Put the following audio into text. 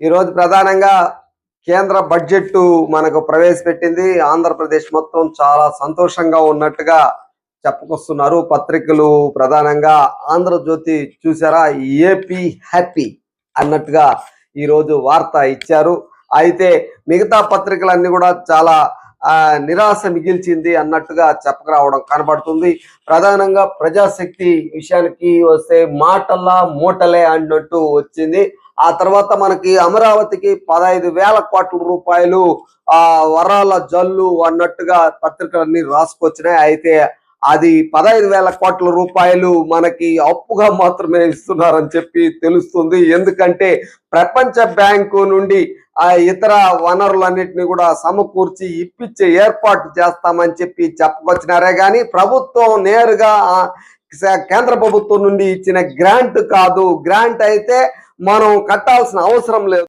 ఈరోజు ప్రధానంగా కేంద్ర బడ్జెట్ మనకు ప్రవేశపెట్టింది. ఆంధ్రప్రదేశ్ మొత్తం చాలా సంతోషంగా ఉన్నట్టుగా చెప్పుకొస్తున్నారు పత్రికలు. ప్రధానంగా ఆంధ్రజ్యోతి చూసారా? ఏపీ హ్యాపీ అన్నట్టుగా ఈరోజు వార్త ఇచ్చారు. అయితే మిగతా పత్రికలన్నీ కూడా చాలా నిరాశ మిగిల్చింది అన్నట్టుగా చెప్పకరావడం కనబడుతుంది. ప్రధానంగా ప్రజాశక్తి విషయానికి వస్తే మాటల్లా మూటలే అన్నట్టు వచ్చింది. ఆ తర్వాత మనకి అమరావతికి పదహైదు వేల కోట్ల రూపాయలు ఆ వరాల జల్లు అన్నట్టుగా పత్రికలన్నీ రాసుకొచ్చినాయి. అయితే అది పదహైదు వేల కోట్ల రూపాయలు మనకి అప్పుగా మాత్రమే ఇస్తున్నారని చెప్పి తెలుస్తుంది. ఎందుకంటే ప్రపంచ బ్యాంకు నుండి ఆ ఇతర వనరులన్నిటిని కూడా సమకూర్చి ఇప్పించే ఏర్పాటు చేస్తామని చెప్పి చెప్పుకొచ్చినారే కానీ ప్రభుత్వం నేరుగా కేంద్ర ప్రభుత్వం నుండి ఇచ్చిన గ్రాంట్ కాదు. గ్రాంట్ అయితే మనం కట్టాల్సిన అవసరం లేదు.